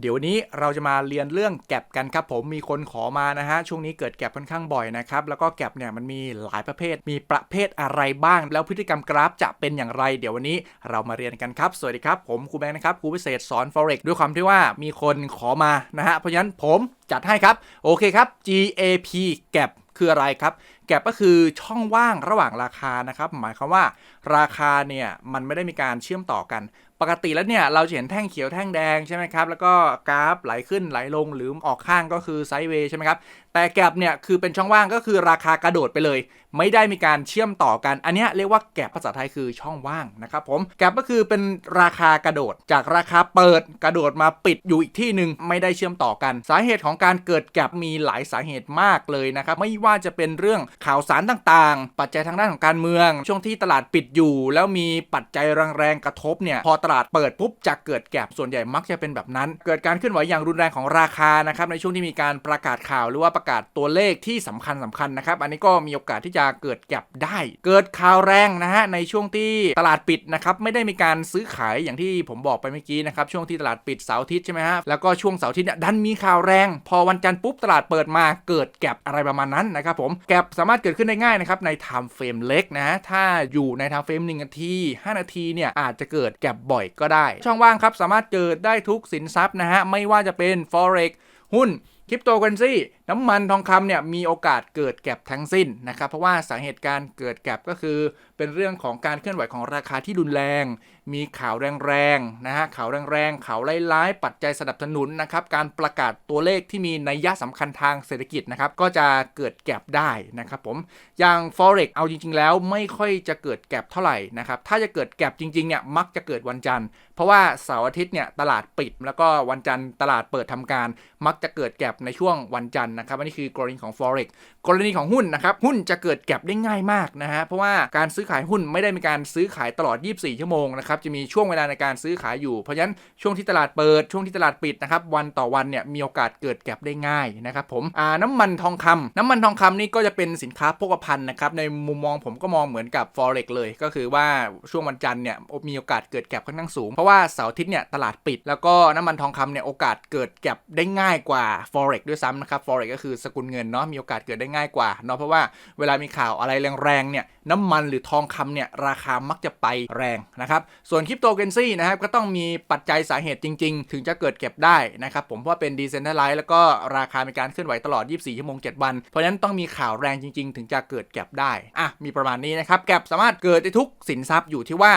เดี๋ยวนนี้เราจะมาเรียนเรื่องแก็บกันครับผมมีคนขอมานะฮะช่วงนี้เกิดแก็บค่อนข้างบ่อยนะครับแล้วก็แก็บเนี่ยมันมีหลายประเภท มีประเภทอะไรบ้าง แล้วพฤติกรรมกราฟจะเป็นอย่างไร เดี๋ยววันนี้เรามาเรียนกันครับ สวัสดีครับ ผมครูแบงค์นะครับครูพิเศษสอน forex ด้วยความที่ว่ามีคนขอมานะฮะเพราะฉะนั้นผมจัดให้ครับโอเคครับ GAP แก็บคืออะไรครับแก็บก็คือช่องว่างระหว่างราคานะครับ หมายความว่าราคาเนี่ยมันไม่ได้มีการเชื่อมต่อกัน ปกติแล้วเนี่ยเราจะเห็นแท่งเขียวแท่งแดงใช่ไหมครับแล้วก็กราฟไหลขึ้นไหลลงหรือออกข้างก็คือไซด์เวย์ใช่ไหมครับแต่แกลบเนี่ยคือเป็นช่องว่างก็คือราคากระโดดไปเลย ไม่ได้มีการเชื่อมต่อกัน อันนี้เรียกว่าแกลบภาษาไทยคือช่องว่างนะครับผมแกลบก็คือเป็นราคากระโดดจากราคาเปิดกระโดดมาปิดอยู่อีกที่หนึ่งไม่ได้เชื่อมต่อกัน สาเหตุของการเกิดแกลบมีหลายสาเหตุมากเลยนะครับไม่ว่าจะเป็นเรื่องข่าวสารต่างๆ ปัจจัยทางด้านของการเมือง ช่วงที่ตลาดปิดอยู่ แล้วมีปัจจัยแรงๆกระทบเนี่ยพอตลาดเปิดปุ๊บจะเกิดแกลบส่วนใหญ่มักจะเป็นแบบนั้น เกิดการเคลื่อนไหวอย่างรุนแรงของราคานะครับในช่วงที่มีการประกาศข่าวหรือว่าประกาศตัวเลขที่สำคัญสำคัญนะครับ อันนี้ก็มีโอกาสที่จะเกิดแกลบได้ เกิดข่าวแรงนะฮะในช่วงที่ตลาดปิดนะครับไม่ได้มีการซื้อขายอย่างที่ผมบอกไปเมื่อกี้นะครับช่วงที่ตลาดปิดเสาร์อาทิตย์ใช่ไหมฮะแล้วก็ช่วงเสาร์อาทิตย์เนี่ยดันมีข่าวแรง พอวันจันทร์ปุ๊บตลาดเปิดมาเกิดแกลบอะไรประมาณนั้นนะครับผมแกลบสามารถเกิดขึ้นได้ง่ายนะครับในไทม์เฟรมเล็กนะถ้าอยู่ในไทม์เฟรม1นาที 5 นาทีเนี่ยอาจจะเกิดแกลบบ่อยก็ได้ ช่องว่างครับสามารถเกิดได้ทุกสินทรัพย์นะฮะ ไม่ว่าจะเป็น forex หุ้นคริปโตเคอเรนซีน้ำมันทองคำเนี่ยมีโอกาสเกิดแก็บทั้งสิ้นนะครับ เพราะว่าสาเหตุการเกิดแก็บก็คือเป็นเรื่องของการเคลื่อนไหวของราคาที่รุนแรง มีข่าวแรงๆนะฮะข่าวแรงๆข่าวร้ายๆปัจจัยสนับสนุนนะครับการประกาศตัวเลขที่มีนัยยะสำคัญทางเศรษฐกิจนะครับก็จะเกิดแก็บได้นะครับผมอย่าง forex เอาจริง ๆ แล้วไม่ค่อยจะเกิดแก็บเท่าไหร่นะครับถ้าจะเกิดแก็บจริงๆเนี่ยมักจะเกิดวันจันทร์ เพราะว่าเสาร์อาทิตย์เนี่ยตลาดปิด แล้วก็วันจันทร์ตลาดเปิดทำการ มักจะเกิดแก็บในช่วงวันจันทร์นะครับอันนี้คือกรณีของ forex กรณีของหุ้นนะครับหุ้นจะเกิดแก็บได้ง่ายมากนะฮะเพราะว่าการซื้อขายหุ้นไม่ได้มีการซื้อขายตลอด 24 ชั่วโมงนะครับ จะมีช่วงเวลาในการซื้อขายอยู่ เพราะฉะนั้นช่วงที่ตลาดเปิด ช่วงที่ตลาดปิดนะครับ วันต่อวันเนี่ยมีโอกาสเกิดแก็บได้ง่ายนะครับผมอ่าน้ำมันทองคำน้ำมันทองคำนี่ก็จะเป็นสินค้าโภคภัณฑ์นะครับ ในมุมมองผมก็มองเหมือนกับ forex เลย ก็คือว่าช่วงวันจันทร์เนี่ยมีโอกาสเกิดแก็บค่อนข้างสูง เพราะว่าเสาร์อาทิตย์เนี่ยตลาดปิด แล้วก็น้ำมันทองคำเนี่ยโอกาสเกิดแก็บได้ง่ายกว่า forex ด้วยซ้ำนะครับ forex ก็คือสกุลเงินเนาะมีโอกาสเกิดได้ง่ายกว่าเนาะเพราะว่าเวลามีข่าวอะไรแรงๆเนี่ยน้ำมันหรือทองคำเนี่ยราคามักจะไปแรงนะครับส่วนคริปโตเคอเรนซีนะครับก็ต้องมีปัจจัยสาเหตุจริง ๆ ถึงจะเกิดเก็บได้นะครับผมเพราะเป็นดีเซนทัลไลซ์แล้วก็ราคามีการเคลื่อนไหวตลอด 24 ชั่วโมง 7 วัน เพราะฉะนั้นต้องมีข่าวแรงจริง ๆ ถึงจะเกิดเก็บได้อะมีประมาณนี้นะครับเก็บสามารถเกิดได้ทุกสินทรัพย์อยู่ที่ว่า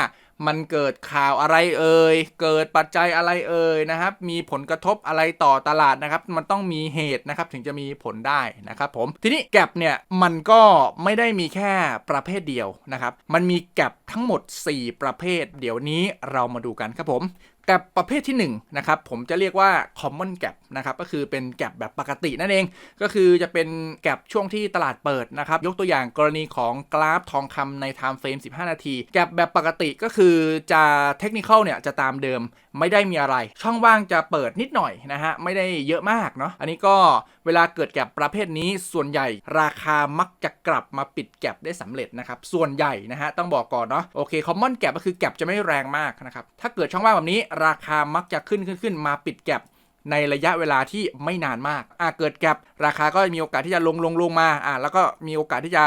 มันเกิดข่าวอะไรเอ่ย เกิดปัจจัยอะไรเอ่ยนะครับ มีผลกระทบอะไรต่อตลาดนะครับ มันต้องมีเหตุนะครับถึงจะมีผลได้นะครับผม ทีนี้แก็บเนี่ยมันก็ไม่ได้มีแค่ประเภทเดียวนะครับ มันมีแก็บทั้งหมด 4 ประเภท เดี๋ยวนี้เรามาดูกันครับผม แกลบประเภทที่1นะครับผมจะเรียกว่า common gap นะครับก็คือเป็นแกลบแบบปกตินั่นเอง ก็คือจะเป็นแกลบช่วงที่ตลาดเปิดนะครับ ยกตัวอย่างกรณีของกราฟทองคำใน time frame 15 นาที แกลบแบบปกติก็คือจะเทคนิคเนี่ยจะตามเดิมไม่ได้มีอะไร ช่องว่างจะเปิดนิดหน่อยนะฮะไม่ได้เยอะมากเนาะอันนี้ก็ เวลาเกิดแก็บประเภทนี้ส่วนใหญ่ราคามักจะกลับมาปิดแก็บได้สำเร็จนะครับ ส่วนใหญ่นะฮะต้องบอกก่อนเนาะโอเคคอมมอนแก็บก็คือแก็บจะไม่แรงมากนะครับถ้าเกิดช่องว่างแบบนี้ ราคามักจะขึ้นขึ้นขึ้นมาปิดแก็บในระยะเวลาที่ไม่นานมากอ่าเกิดแก็บราคาก็มีโอกาสที่จะลงลงลงมาอ่าแล้วก็มีโอกาสที่จะ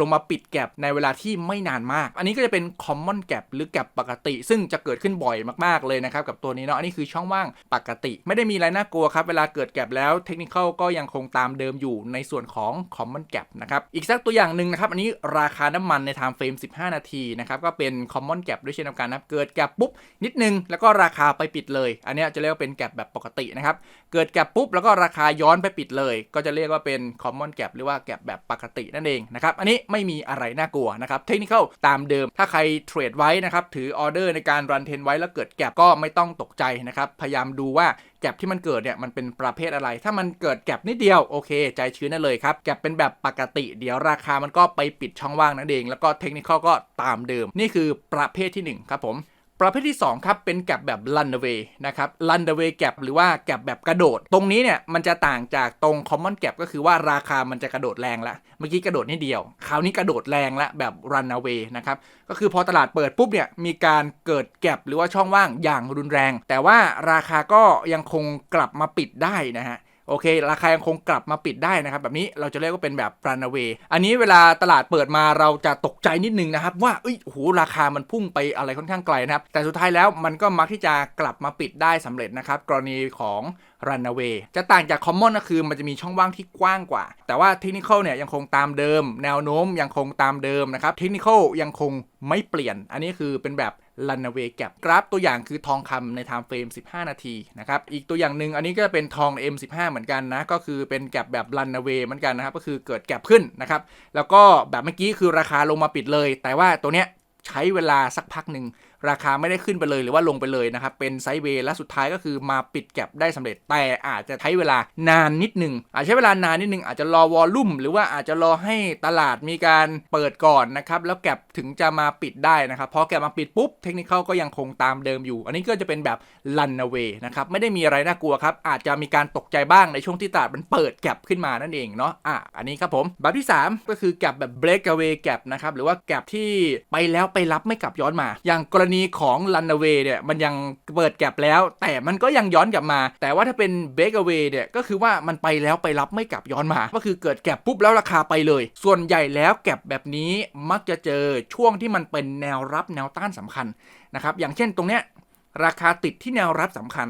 ลงมาปิดแกลบในเวลาที่ไม่นานมาก อันนี้ก็จะเป็น common gap หรือแกลบปกติ ซึ่งจะเกิดขึ้นบ่อยมากๆเลยนะครับกับตัวนี้เนาะอันนี้คือช่องว่างปกติ ไม่ได้มีอะไรน่ากลัวครับเวลาเกิดแกลบแล้วเทคนิคก็ยังคงตามเดิมอยู่ในส่วนของ common gap นะครับอีกสักตัวอย่างหนึ่งนะครับอันนี้ราคาน้ำมันใน time frame 15 นาทีนะครับก็เป็น common gap ด้วยเช่นเดียวกันนับเกิดแกลบปุ๊บนิดนึงแล้วก็ราคาไปปิดเลย อันนี้จะเรียกว่าเป็นแกลบแบบปกตินะครับ เกิดแกลบปุ๊บแล้วก็ราคาย้อนไปปิดเลย ก็จะเรียกว่าเป็น common gap หรือว่าแกลบแบบปกตินั่นเองนะครับอันนี้ไม่มีอะไรน่ากลัวนะครับเทคนิคตามเดิม ถ้าใครเทรดไว้นะครับถือออเดอร์ในการรันเทนไว้แล้วเกิดแก็บก็ไม่ต้องตกใจนะครับพยายามดูว่าแก็บที่มันเกิดเนี่ยมันเป็นประเภทอะไร ถ้ามันเกิดแก็บนิดเดียวโอเค ใจชื้นได้เลยครับแก็บเป็นแบบปกติ เดี๋ยวราคามันก็ไปปิดช่องว่างนั่นเอง แล้วก็เทคนิคก็ตามเดิม นี่คือประเภทที่1ครับผม ประเภทที่ 2 ครับ เป็นแกลบแบบ runaway นะครับ runaway gap หรือว่าแกลบแบบกระโดด ตรงนี้เนี่ย มันจะต่างจากตรง common gap ก็คือว่าราคามันจะกระโดดแรงละเมื่อกี้กระโดดนิดเดียว คราวนี้กระโดดแรงละแบบ runaway นะครับ ก็คือพอตลาดเปิดปุ๊บเนี่ย มีการเกิดแกลบหรือว่าช่องว่างอย่างรุนแรง แต่ว่าราคาก็ยังคงกลับมาปิดได้นะฮะ โอเค ราคายังคงกลับมาปิดได้นะครับ แบบนี้เราจะเรียกว่าเป็นแบบ runaway อันนี้เวลาตลาดเปิดมาเราจะตกใจนิดนึงนะครับ ว่าเอ้ยโหราคามันพุ่งไปอะไรค่อนข้างไกลนะครับ แต่สุดท้ายแล้วมันก็มักที่จะกลับมาปิดได้สำเร็จนะครับ กรณีของ runaway จะต่างจาก common ก็คือมันจะมีช่องว่างที่กว้างกว่า แต่ว่า technical เนี่ยยังคงตามเดิม แนวโน้มยังคงตามเดิมนะครับ technical ยังคงไม่เปลี่ยน อันนี้คือเป็นแบบ runaway gap กราฟตัวอย่างคือทองคำใน time frame 15 นาทีนะครับ อีกตัวอย่างหนึ่งอันนี้ก็เป็นทอง M15 เหมือนกันนะ ก็คือเป็นแกลบแบบ runaway เหมือนกันนะครับ ก็คือเกิดแกลบขึ้นนะครับ แล้วก็แบบเมื่อกี้คือราคาลงมาปิดเลย แต่ว่าตัวเนี้ยใช้เวลาสักพักหนึ่ง ราคาไม่ได้ขึ้นไปเลยหรือว่าลงไปเลยนะครับ เป็นไซด์เวย์และสุดท้ายก็คือมาปิดแก็บได้สำเร็จ แต่อาจจะใช้เวลานานนิดนึง อาจใช้เวลานานนิดนึงอาจจะรอวอลลุ่มหรือว่าอาจจะรอให้ตลาดมีการเปิดก่อนนะครับ แล้วแก็บถึงจะมาปิดได้นะครับพอแก็บมาปิดปุ๊บเทคนิคเขาก็ยังคงตามเดิมอยู่ อันนี้ก็จะเป็นแบบลันเวย์นะครับไม่ได้มีอะไรน่ากลัวครับอาจจะมีการตกใจบ้างในช่วงที่ตลาดมันเปิดแก็บขึ้นมานั่นเองเนาะอะอันนี้ครับผมแบบที่ 3 ก็คือแก็บแบบ breakaway gap นะครับหรือว่าแก็บที่ไปแล้วไปรับไม่กลับย้อนมา อย่างกรณีของลัน away เนี่ยมันยังเปิดแก็บแล้ว แต่มันก็ยังย้อนกลับมา แต่ว่าถ้าเป็น break away เนี่ยก็คือว่ามันไปแล้วไปรับไม่กลับย้อนมา ก็คือเกิดแก็บปุ๊บแล้วราคาไปเลย ส่วนใหญ่แล้วแก็บแบบนี้มักจะเจอช่วงที่มันเป็นแนวรับแนวต้านสำคัญนะครับอย่างเช่นตรงเนี้ยราคาติดที่แนวรับสำคัญ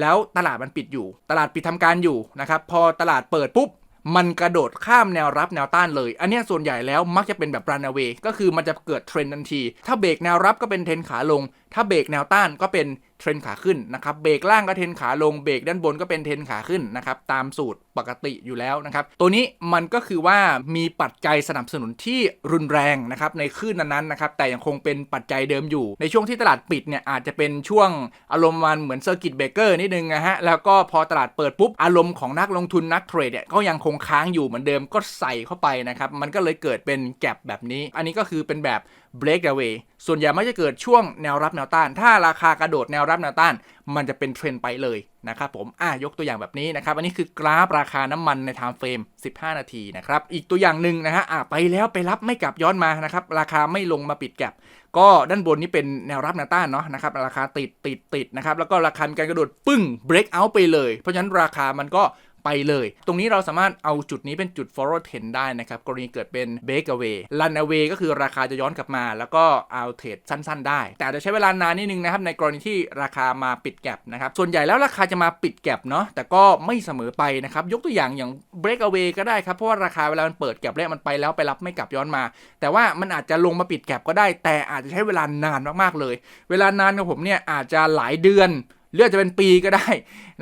แล้วตลาดมันปิดอยู่ ตลาดปิดทำการอยู่นะครับพอตลาดเปิดปุ๊บ มันกระโดดข้ามแนวรับแนวต้านเลย อันนี้ส่วนใหญ่แล้วมักจะเป็นแบบรันเวย์ก็คือมันจะเกิดเทรนทันที ถ้าเบรกแนวรับก็เป็นเทรนขาลง ถ้าเบรกแนวต้านก็เป็นเทรนขาขึ้นนะครับ เบรกล่างก็เทรนขาลง เบรกด้านบนก็เป็นเทรนขาขึ้นนะครับ ตามสูตรปกติอยู่แล้วนะครับ ตัวนี้มันก็คือว่ามีปัจจัยสนับสนุนที่รุนแรงนะครับในคลื่นนั้นๆนะครับ แต่ยังคงเป็นปัจจัยเดิมอยู่ ในช่วงที่ตลาดปิดเนี่ยอาจจะเป็นช่วงอารมณ์มันเหมือนเซอร์กิตเบรกเกอร์นิดนึงนะฮะ แล้วก็พอตลาดเปิดปุ๊บ อารมณ์ของนักลงทุนนักเทรดเนี่ยก็ยังคงค้างอยู่เหมือนเดิมก็ใส่เข้าไปนะครับ มันก็เลยเกิดเป็นแกลบแบบนี้ อันนี้ก็คือเป็นแบบ break away ส่วนใหญ่ไม่จะเกิดช่วงแนวรับแนวต้าน ถ้าราคากระโดดแนวรับแนวต้าน มันจะเป็นเทรนไปเลยนะครับผมอะยกตัวอย่างแบบนี้นะครับ อันนี้คือกราฟราคาน้ำมันใน time frame 15 นาทีนะครับ อีกตัวอย่างหนึ่งนะฮะอะไปแล้วไปรับไม่กลับย้อนมานะครับ ราคาไม่ลงมาปิดแก็บก็ด้านบนนี้เป็นแนวรับแนวต้านเนาะนะครับ ราคาติดติดติดนะครับ แล้วก็ราคามีการกระโดดปึ้ง break out ไปเลย เพราะฉะนั้นราคามันก็ ไปเลย ตรงนี้เราสามารถเอาจุดนี้เป็นจุด forward trend ได้นะครับ กรณีเกิดเป็น break away run away ก็คือราคาจะย้อนกลับมา แล้วก็เอาเทรดสั้น ๆ ได้ แต่จะใช้เวลานานนิดนึงนะครับในกรณีที่ราคามาปิดแก็บนะครับส่วนใหญ่แล้วราคาจะมาปิดแก็บเนาะแต่ก็ไม่เสมอไปนะครับยกตัวอย่างอย่าง break away ก็ได้ครับเพราะว่าราคาเวลามันเปิดแก็บแล้วมันไปแล้วไปรับไม่กลับย้อนมา แต่ว่ามันอาจจะลงมาปิดแก็บก็ได้ แต่อาจจะใช้เวลานานมากๆเลย เวลานานของผมเนี่ยอาจจะหลายเดือน เลือกจะเป็นปีก็ได้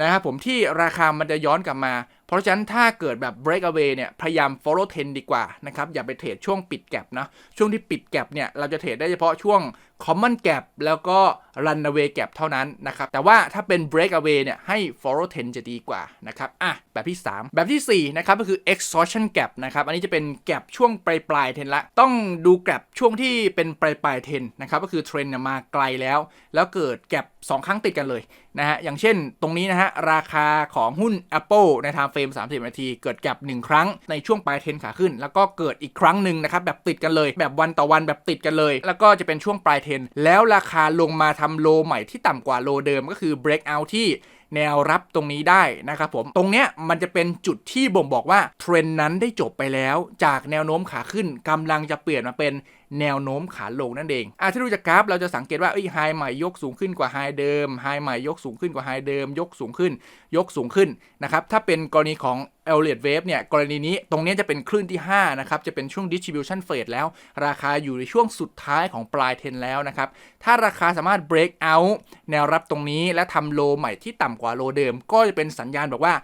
นะครับผมที่ราคามันจะย้อนกลับมา เพราะฉะนั้นถ้าเกิดแบบ break away เนี่ย พยายาม follow trend ดีกว่านะครับ อย่าไปเทรดช่วงปิดแก็บนะ ช่วงที่ปิดแก็บเนี่ย เราจะเทรดได้เฉพาะช่วง common gap แล้วก็ runaway gap เท่านั้นนะครับ แต่ว่าถ้าเป็น break away เนี่ย ให้ follow trend จะดีกว่านะครับ อะ แบบที่ 3 แบบที่ 4 นะครับ ก็คือ exhaustion gap นะครับ อันนี้จะเป็น gap ช่วงปลายปลายเทนละ ต้องดู gap ช่วงที่เป็นปลายปลายเทนนะครับ ก็คือเทรนด์มาไกลแล้ว แล้วเกิด gap 2ครั้งติดกันเลยนะฮะ อย่างเช่น ตรงนี้นะฮะ ราคาของหุ้น Apple ในเฟรม 30 นาที เกิด gap 1ครั้งในช่วงปลายเทนขาขึ้น แล้วก็เกิดอีกครั้งหนึ่งนะครับแบบติดกันเลยแบบวันต่อวันแบบติดกันเลย แล้วก็จะเป็นช่วงปลายเทนแล้วราคาลงมาทำโลใหม่ที่ต่ำกว่าโลเดิมก็คือ break out ที่แนวรับตรงนี้ได้นะครับผม ตรงเนี้ยมันจะเป็นจุดที่บ่งบอกว่าเทรนนั้นได้จบไปแล้ว จากแนวโน้มขาขึ้นกำลังจะเปลี่ยนมาเป็น แนวโน้มขาลงนั่นเองอะถ้าดูจากกราฟเราจะสังเกตว่าไอ้ไฮใหม่ยกสูงขึ้นกว่าไฮเดิมไฮใหม่ยกสูงขึ้นกว่าไฮเดิม ยกสูงขึ้น ยกสูงขึ้นนะครับถ้าเป็นกรณีของ e l l i o t Wave เนี่ยกรณีนี้ตรงนี้จะเป็นคลื่นที่ 5 นะครับ จะเป็นช่วง distribution phase แล้ว ราคาอยู่ในช่วงสุดท้ายของปลายเทนแล้วนะครับ ถ้าราคาสามารถ break out แนวรับตรงนี้และทำโลใหม่ที่ต่ำกว่าโลเดิม ก็จะเป็นสัญญาณบอกว่า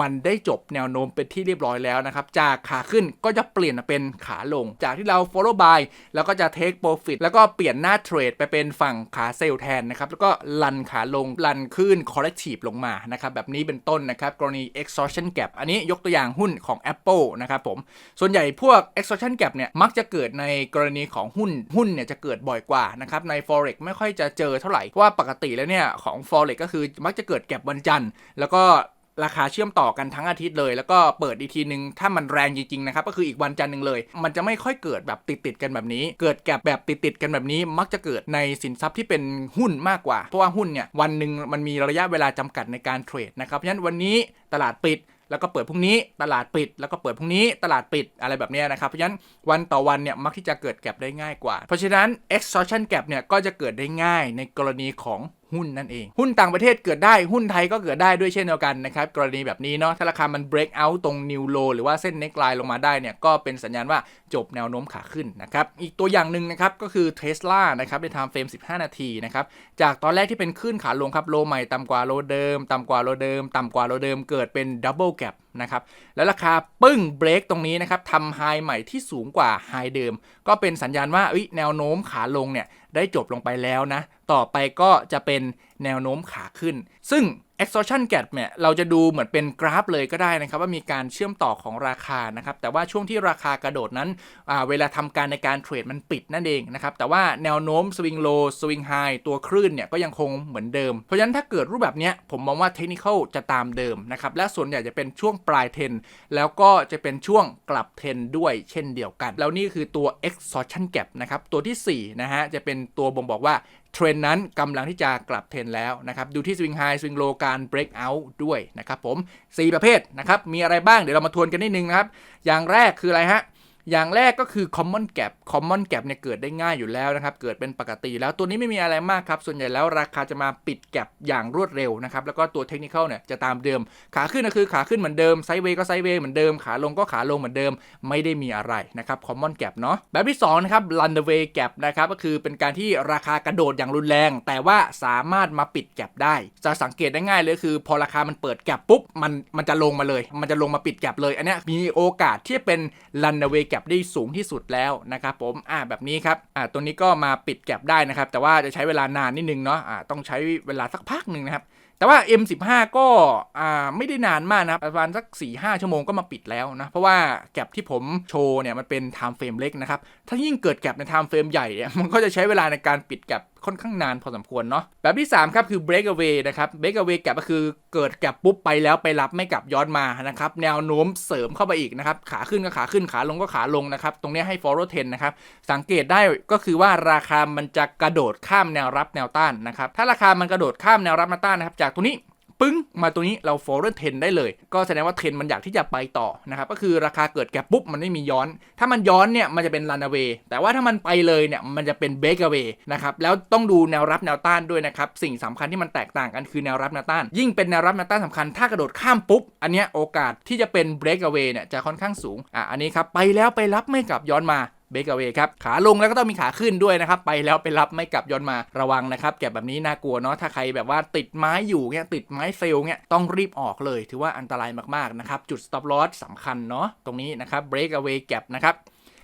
มันได้จบแนวโน้มเป็นที่เรียบร้อยแล้วนะครับ จากขาขึ้นก็จะเปลี่ยนเป็นขาลง จากที่เรา follow buy แล้วก็จะ take profit แล้วก็เปลี่ยนหน้าเทรดไปเป็นฝั่งขาเซลล์แทนนะครับ แล้วก็ลันขาลง ลันขึ้น corrective ลงมานะครับ แบบนี้เป็นต้นนะครับ กรณี exhaustion gap อันนี้ยกตัวอย่างหุ้นของ Apple นะครับผม ส่วนใหญ่พวก exhaustion gap เนี่ยมักจะเกิดในกรณีของหุ้นหุ้นเนี่ยจะเกิดบ่อยกว่านะครับใน forex ไม่ค่อยจะเจอเท่าไหร่เพราะว่าปกติแล้วเนี่ยของ forex ก็คือมักจะเกิดแก็บวันจันทร์แล้วก็ ราคาเชื่อมต่อกันทั้งอาทิตย์เลย แล้วก็เปิดอีกทีนึง ถ้ามันแรงจริงๆนะครับก็คืออีกวันจันทร์หนึ่งเลย มันจะไม่ค่อยเกิดแบบติดๆกันแบบนี้ เกิดแก็บแบบติดๆกันแบบนี้มักจะเกิดในสินทรัพย์ที่เป็นหุ้นมากกว่า เพราะว่าหุ้นเนี่ยวันหนึ่งมันมีระยะเวลาจำกัดในการเทรดนะครับเพราะฉะนั้นวันนี้ตลาดปิดแล้วก็เปิดพรุ่งนี้ตลาดปิด แล้วก็เปิดพรุ่งนี้ตลาดปิดอะไรแบบนี้นะครับ เพราะฉะนั้นวันต่อวันเนี่ยมักที่จะเกิดแก็บได้ง่ายกว่า เพราะฉะนั้น exhaustion gap เนี่ยก็จะเกิดได้ง่ายในกรณีของ หุ้นนั่นเอง หุ้นต่างประเทศเกิดได้หุ้นไทยก็เกิดได้ด้วยเช่นเดียวกันนะครับกรณีแบบนี้เนาะถ้าราคามัน break out ตรง new low หรือว่าเส้น neckline ลงมาได้เนี่ยก็เป็นสัญญาณว่าจบแนวโน้มขาขึ้นนะครับอีกตัวอย่างหนึ่งนะครับก็คือ Tesla นะครับใน time frame 15 นาทีนะครับจากตอนแรกที่เป็นขึ้นขาลงครับโลใหม่ต่ำกว่าโลเดิมต่ำกว่าโลเดิมต่ำกว่าโลเดิมเกิดเป็น double gap นะครับ แล้วราคาปึ้งเบรกตรงนี้นะครับทำไฮใหม่ที่สูงกว่าไฮเดิม ก็เป็นสัญญาณว่าแนวโน้มขาลงเนี่ยได้จบลงไปแล้วนะ ต่อไปก็จะเป็นแนวโน้มขาขึ้น ซึ่ง exhaustion gap เนี่ยเราจะดูเหมือนเป็นกราฟเลยก็ได้นะครับ ว่ามีการเชื่อมต่อของราคานะครับ แต่ว่าช่วงที่ราคากระโดดนั้น เวลาทำการในการเทรดมันปิดนั่นเองนะครับ แต่ว่าแนวโน้ม swing low swing high ตัวคลื่นเนี่ยก็ยังคงเหมือนเดิม เพราะฉะนั้นถ้าเกิดรูปแบบนี้ผมมองว่าเทคนิคจะตามเดิมนะครับ และส่วนใหญ่จะเป็นช่วงปลายเทน แล้วก็จะเป็นช่วงกลับเทนด้วยเช่นเดียวกัน แล้วนี่คือตัว exhaustion gap นะครับตัวที่4นะฮะจะเป็นตัวบ่งบอกว่า เทรนนั้นกำลังที่จะกลับเทรนแล้วนะครับ ดูที่สวิงไฮสวิงโลการเบรกเอาท์ด้วยนะครับผม 4 ประเภทนะครับ มีอะไรบ้างเดี๋ยวเรามาทวนกันนิดนึงนะครับ อย่างแรกคืออะไรฮะ อย่างแรกก็คือ common gap common gap เนี่ยเกิดได้ง่ายอยู่แล้วนะครับ เกิดเป็นปกติแล้วตัวนี้ไม่มีอะไรมากครับ ส่วนใหญ่แล้วราคาจะมาปิดแก p อย่างรวดเร็วนะครับ แล้วก็ตัวเทคนิคเนี่ยจะตามเดิม ขาขึ้นก็คือขาขึ้นเหมือนเดิม ไซด์เวย์ก็ไซด์เวย์เหมือนเดิม ขาลงก็ขาลงเหมือนเดิม ไม่ได้มีอะไรนะครับ common gap เนาะ แบบที่2นะครับ runaway gap นะครับ ก็คือเป็นการที่ราคากระโดดอย่างรุนแรง แต่ว่าสามารถมาปิดแก p ได้ จะสังเกตได้ง่ายเลยคือ พอราคามันเปิดแก p ปุ๊บ มันมันจะลงมาเลย มันจะลงมาปิดแก p เลย อันนี้มีโอกาสที่เป็น runaway gap ได้สูงที่สุดแล้วนะครับผมอ่าแบบนี้ครับอ่าตัวนี้ก็มาปิดแก็บได้นะครับ แต่ว่าจะใช้เวลานานนิดนึงเนาะอ่าต้องใช้เวลาสักพักหนึ่งนะครับแต่ว่า M15 ก็อ่าไม่ได้นานมากนะครับประมาณสัก 4-5 ชั่วโมงก็มาปิดแล้วนะ เพราะว่าแก็บที่ผมโชว์เนี่ยมันเป็นไทม์เฟรมเล็กนะครับ ถ้ายิ่งเกิดแก็บในไทม์เฟรมใหญ่เนี่ยมันก็จะใช้เวลาในการปิดแก็บ ค่อนข้างนานพอสมควรเนาะแบบที่ 3 ครับคือ breakaway นะครับ breakaway แก็บก็คือเกิดแก็บปุ๊บไปแล้วไปรับไม่กลับย้อนมานะครับแนวโน้มเสริมเข้าไปอีกนะครับขาขึ้นก็ขาขึ้นขาลงก็ขาลงนะครับตรงนี้ให้ follow trend นะครับสังเกตได้ก็คือว่าราคามันจะกระโดดข้ามแนวรับแนวต้านนะครับถ้าราคามันกระโดดข้ามแนวรับแนวต้านนะครับจากตรงนี้ ปึ้ง มาตัวนี้เรา forward trend ได้เลย ก็แสดงว่าเทรนมันอยากที่จะไปต่อนะครับ ก็คือราคาเกิดแกปุ๊บมันไม่มีย้อน ถ้ามันย้อนเนี่ยมันจะเป็น runaway แต่ว่าถ้ามันไปเลยเนี่ยมันจะเป็น breakaway นะครับ แล้วต้องดูแนวรับแนวต้านด้วยนะครับ สิ่งสำคัญที่มันแตกต่างกันคือแนวรับแนวต้าน ยิ่งเป็นแนวรับแนวต้านสำคัญ ถ้ากระโดดข้ามปุ๊บ อันเนี้ยโอกาสที่จะเป็น breakaway เนี่ยจะค่อนข้างสูง อะ อันนี้ครับไปแล้วไปรับไม่กลับย้อนมา เบรกเอาไวครับ ขาลงแล้วก็ต้องมีขาขึ้นด้วยนะครับ ไปแล้วไปรับไม่กลับย้อนมาระวังนะครับแก็บแบบนี้น่ากลัวเนาะถ้าใครแบบว่าติดไม้อยู่เนี่ยติดไม้เซลล์เนี่ยต้องรีบออกเลย ถือว่าอันตรายมากๆนะครับจุด stop loss สำคัญเนาะตรงนี้นะครับ break away gap นะครับ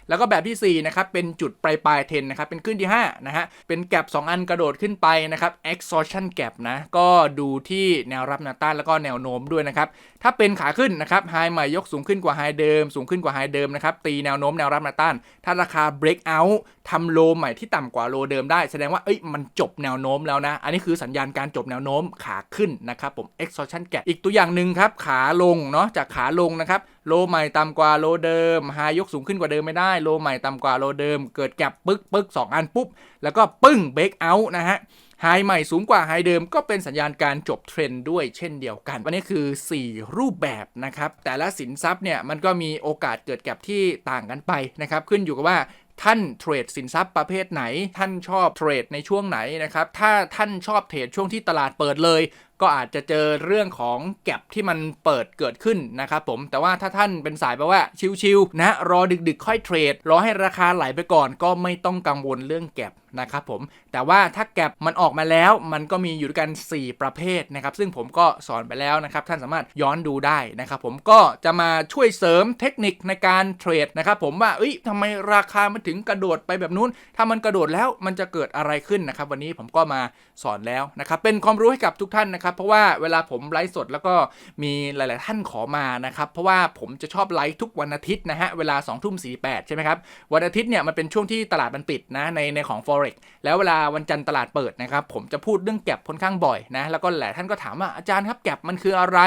แล้วก็แบบที่ 4 นะครับ เป็นจุดปลายปลายเทนนะครับ เป็นขึ้นที่ 5 นะฮะ เป็นแกลบ2 อันกระโดดขึ้นไปนะครับ exhaustion gap นะ ก็ดูที่แนวรับแนวต้านแล้วก็แนวโน้มด้วยนะครับ ถ้าเป็นขาขึ้นนะครับไฮใหม่ยกสูงขึ้นกว่าไฮเดิม สูงขึ้นกว่าไฮเดิมนะครับ ตีแนวโน้มแนวรับแนวต้าน ถ้าราคา break out ทำโลใหม่ที่ต่ำกว่าโลเดิมได้ แสดงว่า เอ้ย มันจบแนวโน้มแล้วนะ อันนี้คือสัญญาณการจบแนวโน้มขาขึ้นนะครับผม exhaustion gap อีกตัวอย่างหนึ่งครับ ขาลงเนาะ จากขาลงนะครับ โลใหม่ต่ำกว่าโลเดิมไฮยกสูงขึ้นกว่าเดิมไม่ได้ โลใหม่ต่ำกว่าโลเดิม เกิดแกลบปึ๊กปึ๊ก2อันปุ๊บ แล้วก็ปึ้งเบรกเอาท์นะฮะไฮใหม่สูงกว่าไฮเดิมก็เป็นสัญญาณการจบเทรนด์ด้วยเช่นเดียวกัน วันนี้คือ 4 รูปแบบนะครับ แต่ละสินทรัพย์เนี่ยมันก็มีโอกาสเกิดแกลบที่ต่างกันไปนะครับ ขึ้นอยู่กับว่าท่านเทรดสินทรัพย์ประเภทไหน ท่านชอบเทรดในช่วงไหนนะครับ ถ้าท่านชอบเทรดช่วงที่ตลาดเปิดเลย ก็อาจจะเจอเรื่องของแก็บที่มันเปิดเกิดขึ้นนะครับผม แต่ว่าถ้าท่านเป็นสายแปลว่าชิวๆนะ รอดึกๆ ค่อยเทรด รอให้ราคาไหลไปก่อน ก็ไม่ต้องกังวลเรื่องแก็บ นะครับผม แต่ว่าถ้าแก็บมันออกมาแล้วมันก็มีอยู่ด้วยกัน 4 ประเภทนะครับ ซึ่งผมก็สอนไปแล้วนะครับ ท่านสามารถย้อนดูได้นะครับผมก็จะมาช่วยเสริมเทคนิคในการเทรดนะครับผมว่าเอ้ยทำไมราคามันถึงกระโดดไปแบบนู้น ถ้ามันกระโดดแล้วมันจะเกิดอะไรขึ้นนะครับ วันนี้ผมก็มาสอนแล้วนะครับ เป็นความรู้ให้กับทุกท่านนะครับ เพราะว่าเวลาผมไลฟ์สดแล้วก็มีหลาย ๆ ท่านขอมานะครับ เพราะว่าผมจะชอบไลฟ์ทุกวันอาทิตย์นะฮะเวลา2องทุ่มสีใช่ไหมครับวันอาทิตย์เนี่ยมันเป็นช่วงที่ตลาดมันปิดนะในในของ forex แล้วเวลาวันจันทร์ตลาดเปิดนะครับ ผมจะพูดเรื่องแก็บค่อนข้างบ่อยนะ แล้วก็หลายท่านก็ถามว่าอาจารย์ครับแก็บมันคืออะไร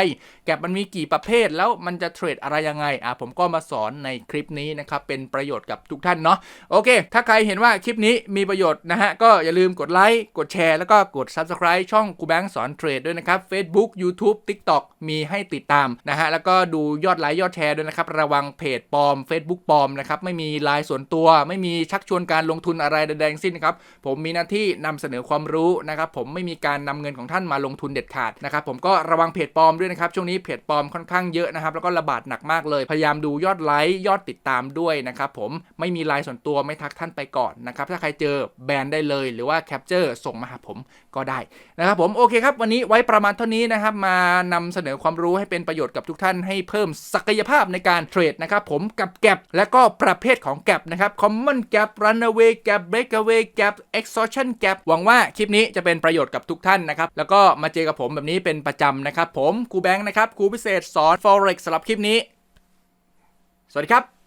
แก็บมันมีกี่ประเภท แล้วมันจะเทรดอะไรยังไง อะผมก็มาสอนในคลิปนี้นะครับ เป็นประโยชน์กับทุกท่านเนาะ โอเค ถ้าใครเห็นว่าคลิปนี้มีประโยชน์นะฮะ ก็อย่าลืมกดไลค์ กดแชร์ แล้วก็กด subscribe ช่องครูแบงค์สอนเทรดด้วยนะครับ Facebook YouTube TikTok มีให้ติดตามนะฮะ แล้วก็ดูยอดไลค์ยอดแชร์ด้วยนะครับ ระวังเพจปลอม Facebook ปลอมนะครับ ไม่มีไลน์ส่วนตัว ไม่มีชักชวนการลงทุนอะไรใดๆสิ้นนะครับผมมีหน้าที่นำเสนอความรู้นะครับผมไม่มีการนำเงินของท่านมาลงทุนเด็ดขาดนะครับผมก็ระวังเพจปลอมด้วยนะครับช่วงนี้เพจปลอมค่อนข้างเยอะนะครับแล้วก็ระบาดหนักมากเลย พยายามดูยอดไลค์ยอดติดตามด้วยนะครับผมไม่มีไลน์ส่วนตัวไม่ทักท่านไปก่อนนะครับถ้าใครเจอแบนได้เลย หรือว่าแคปเจอร์ส่งมาหาผมก็ได้นะครับผมโอเคครับวันนี้ไว้ประมาณเท่านี้นะครับมานำเสนอความรู้ให้เป็นประโยชน์กับทุกท่านให้เพิ่มศักยภาพในการเทรดนะครับผมกับแก p และก็ประเภทของแก p นะครับ common gap runaway gap breakaway gap exhaustion gap หวังว่าคลิปนี้จะเป็นประโยชน์กับทุกท่านนะครับ แล้วก็มาเจอกับผมแบบนี้เป็นประจำนะครับ ผมครูแบงค์นะครับครูพิเศษสอน forex สำหรับคลิปนี้ สวัสดีครับ